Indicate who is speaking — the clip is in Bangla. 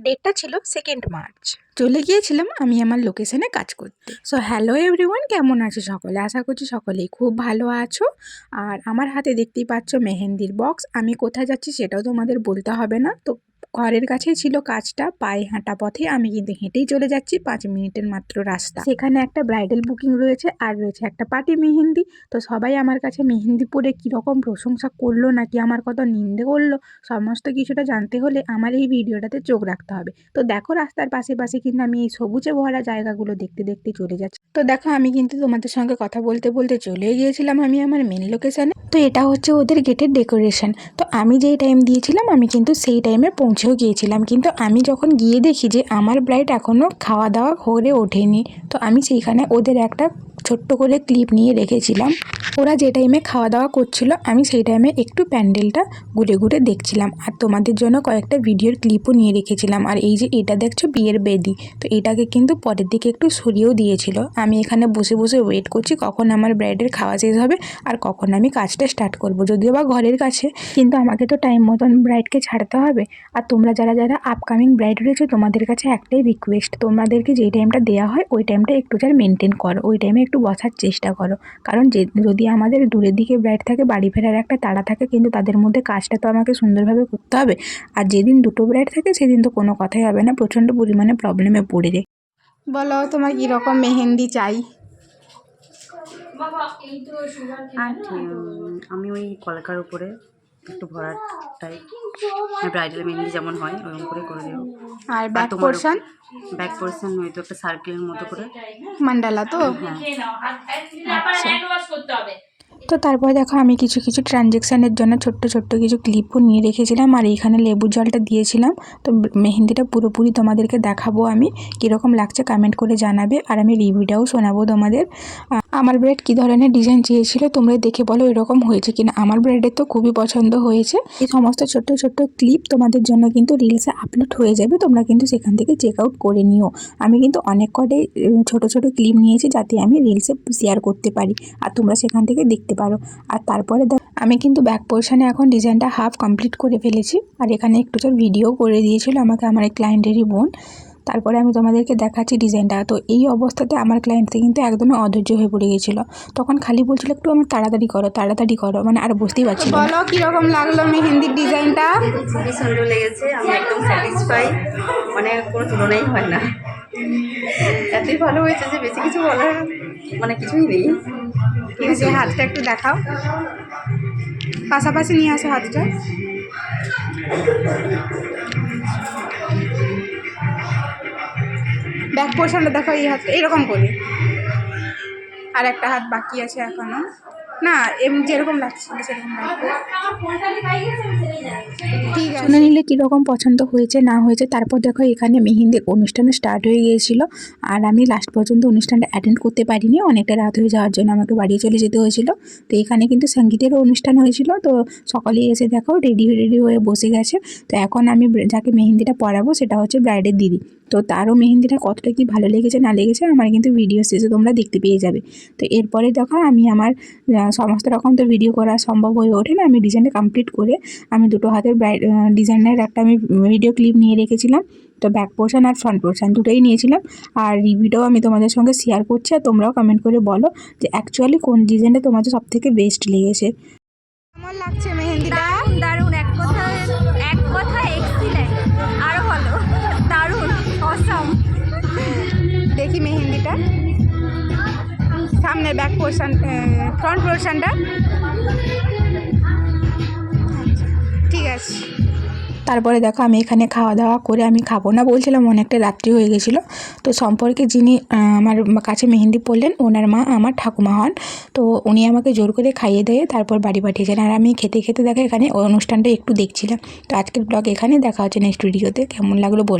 Speaker 1: ডেটটা ছিল সেকেন্ড মার্চ চলে গিয়েছিলাম আমি আমার লোকেশনে কাজ করতে। সো হ্যালো এভরিওয়ান কেমন আছো সকলে? আশা করছি সকলেই খুব ভালো আছো। আর আমার হাতে দেখতেই পাচ্ছ মেহেন্দির বক্স আমি কোথায় যাচ্ছি সেটাও তোমাদের বলতে হবে না। তো ঘরের কাছেই ছিল কাজটা, পায়ে হাঁটা পথে আমি কিন্তু হেঁটেই চলে যাচ্ছি পাঁচ মিনিটের মাত্র রাস্তা। সেখানে একটা ব্রাইডাল বুকিং রয়েছে আর রয়েছে একটা পার্টি মেহেন্দি। তো সবাই আমার কাছে মেহেন্দি পরে কীরকম প্রশংসা করল নাকি আমার কত নিন্দে করল, সমস্ত কিছুটা জানতে হলে আমার এই ভিডিওটাতে চোখ রাখতে হবে। তো দেখো রাস্তার পাশে পাশে কিন্তু আমি এই সবুজে ভরা জায়গাগুলো দেখতে দেখতে চলে যাচ্ছি। তো দেখো আমি কিন্তু তোমাদের সঙ্গে কথা বলতে বলতে চলে গিয়েছিলাম আমি আমার মেন লোকেশানে তো এটা হচ্ছে ওদের গেটের ডেকোরেশন তো আমি যেই টাইম দিয়েছিলাম আমি কিন্তু সেই টাইমে পৌঁছেও গিয়েছিলাম। কিন্তু আমি যখন গিয়ে দেখি যে আমার ব্রাইড এখনও খাওয়া দাওয়া করে ওঠেনি, তো আমি সেইখানে ওদের একটা ছোট্ট করে ক্লিপ নিয়ে রেখেছিলাম। ওরা যে টাইমে খাওয়া দাওয়া করছিল, আমি সেই টাইমে একটু প্যান্ডেলটা ঘুরে ঘুরে দেখছিলাম। আর তোমাদের জন্য কয়েকটা ভিডিওর ক্লিপও নিয়ে রেখেছিলাম। আর এই যে এটা দেখছ বিয়ের বেদি, তো এটাকে কিন্তু পরের দিকে একটু সরিয়েও দিয়েছিল। আমি এখানে বসে বসে ওয়েট করছি কখন আমার ব্রাইডের খাওয়া শেষ হবে আর কখন আমি কাজটা স্টার্ট করব। যদিও বা ঘরের কাছে, কিন্তু আমাকে তো টাইম মতন ব্রাইডকে ছাড়তে হবে। আর তোমরা যারা যারা আপকামিং ব্রাইড রয়েছে, তোমাদের কাছে একটাই রিকোয়েস্ট তোমাদেরকে যেই টাইমটা দেওয়া হয়, ওই টাইমটা একটু যার মেনটেন করো। ওই টাইমে একটু বসার চেষ্টা করো। কারণ যে যদি আমাদের দূরের দিকে ব্রাইড থাকে বাড়ি ফেরার একটা তাড়া থাকে কিন্তু তাদের মধ্যে কাজটা তো আমাকে সুন্দরভাবে করতে হবে। আর যেদিন দুটো ব্রাইড থাকে সেদিন তো কোনো কথাই হবে না প্রচণ্ড পরিমাণে প্রবলেমে পড়ে যায়। বলো তোমার কীরকম মেহেন্দি চাই?
Speaker 2: আর আমি ওই কলকার উপরে একটু ভরাট টাইপ ব্রাইডাল মেহেন্দি যেমন হয় ওরকম করে করে দিও
Speaker 1: আর ব্যাক পোর্শন
Speaker 2: ব্যাক পোর্শন হয়তো একটা সার্কেলের মতো করে
Speaker 1: মান্ডালা তো
Speaker 2: হ্যাঁ
Speaker 1: তো তারপরে দেখো আমি কিছু কিছু ট্রানজেকশানের জন্য ছোট্ট ছোট্ট কিছু ক্লিপও নিয়ে রেখেছিলাম আর এইখানে লেবুর জলটা দিয়েছিলাম। তো মেহেন্দিটা পুরোপুরি তোমাদেরকে দেখাবো আমি, কীরকম লাগছে কমেন্ট করে জানাবে আর আমি রিভিউটাও শোনাবো তোমাদের। আমার ব্রেড কী ধরনের ডিজাইন চেয়েছিল তোমরা দেখে বলো এরকম হয়েছে কিনা। আমার ব্রেডের তো খুবই পছন্দ হয়েছে। এই সমস্ত ছোট্ট ছোট্ট ক্লিপ তোমাদের জন্য কিন্তু রিলসে আপলোড হয়ে যাবে, তোমরা কিন্তু সেখান থেকে চেক আউট করে নিও। আমি কিন্তু অনেক কটাই ছোট ছোট ক্লিপ নিয়েছি যাতে আমি রিলসে শেয়ার করতে পারি। আর তোমরা সেখান থেকে দেখতে পারো। আর তারপরে দেখ আমি কিন্তু ব্যাক পোর্শনে এখন ডিজাইনটা হাফ কমপ্লিট করে ফেলেছি। আর এখানে একটু চার ভিডিও করে দিয়েছিল আমাকে আমার এক ক্লায়েন্টেরই বোন। তারপরে আমি তোমাদেরকে দেখাচ্ছি ডিজাইনটা তো এই অবস্থাতে আমার ক্লায়েন্টটা কিন্তু একদমই অধৈর্য হয়ে পড়ে গেছিল। তখন খালি বলছিল একটু আমার তাড়াতাড়ি করো তাড়াতাড়ি করো। মানে আর বুঝতেই পারছি না। বলো কীরকম লাগল মেহেন্দির ডিজাইনটা
Speaker 2: খুবই সুন্দর লেগেছে। আমি একদম স্যাটিসফাই মানে কোনো তুলনাই হয় না। এতই ভালো হয়েছে যে বেশি কিছু বলার মানে কিছুই নেই।
Speaker 1: আছে হাতটা একটু দেখাও। পাশাপাশি নিয়ে আসো হাতটা। ব্যাক পোর্শনটা দেখো এই হাতটা, এরকম করে। আর একটা হাত বাকি আছে এখনও। না এমনি যেরকম লাগছিল সেরকম ঠিক শুনে নিলে কীরকম পছন্দ হয়েছে, না হয়েছে? তারপর দেখো, এখানে মেহেন্দির অনুষ্ঠান স্টার্ট হয়ে গিয়েছিল। আর আমি লাস্ট পর্যন্ত অনুষ্ঠানটা অ্যাটেন্ড করতে পারিনি। অনেকটা রাত হয়ে যাওয়ার জন্য আমাকে বাড়ি চলে যেতে হয়েছিল। তো এখানে কিন্তু সঙ্গীতেরও অনুষ্ঠান হয়েছিল। তো সকালে এসে দেখো রেডি রেডি হয়ে বসে গেছে। তো এখন আমি যাকে মেহেন্দিটা পরাবো, সেটা হচ্ছে ব্রাইডের দিদি। তো তারও মেহেন্দিটা কতটা কি ভালো লেগেছে না লেগেছে আমার কিন্তু ভিডিও শেষে তোমরা দেখতে পেয়ে যাবে। তো এরপরে দেখো আমি আমার সমস্ত রকম তো ভিডিও করা সম্ভব হয়ে ওঠে না, আমি ডিজাইনটা কমপ্লিট করে আমি দুটো হাতের ডিজাইনের একটা আমি ভিডিও ক্লিপ নিয়ে রেখেছিলাম। তো ব্যাক পোর্শন আর ফ্রন্ট পোর্শন দুটোই নিয়েছিলাম। আর রিভিউটাও আমি তোমাদের সঙ্গে শেয়ার করছি আর তোমরাও কমেন্ট করে বলো যে অ্যাকচুয়ালি কোন ডিজাইনটা তোমাদের সব থেকে বেস্ট লেগেছে। আমার লাগছে দেখি মেহেন্দিটা সামনে ব্যাক পোর্শন ফ্রন্ট পোর্শনটা ঠিক আছে। তারপরে দেখো আমি এখানে খাওয়া দাওয়া করে আমি খাব না, বলছিলাম অনেকটা রাত্রি হয়ে গেছিল। তো সম্পর্কে যিনি আমার কাছে মেহেন্দি পড়লেন, ওনার মা আমার ঠাকুমা হন। তো উনি আমাকে জোর করে খাইয়ে দিয়ে তারপর বাড়ি পাঠিয়েছেন। আর আমি খেতে খেতে দেখো এখানে অনুষ্ঠানটা একটু দেখছিলাম। তো আজকের ব্লগ এখানে দেখা হচ্ছে নেক্সট ভিডিওতে কেমন লাগল বল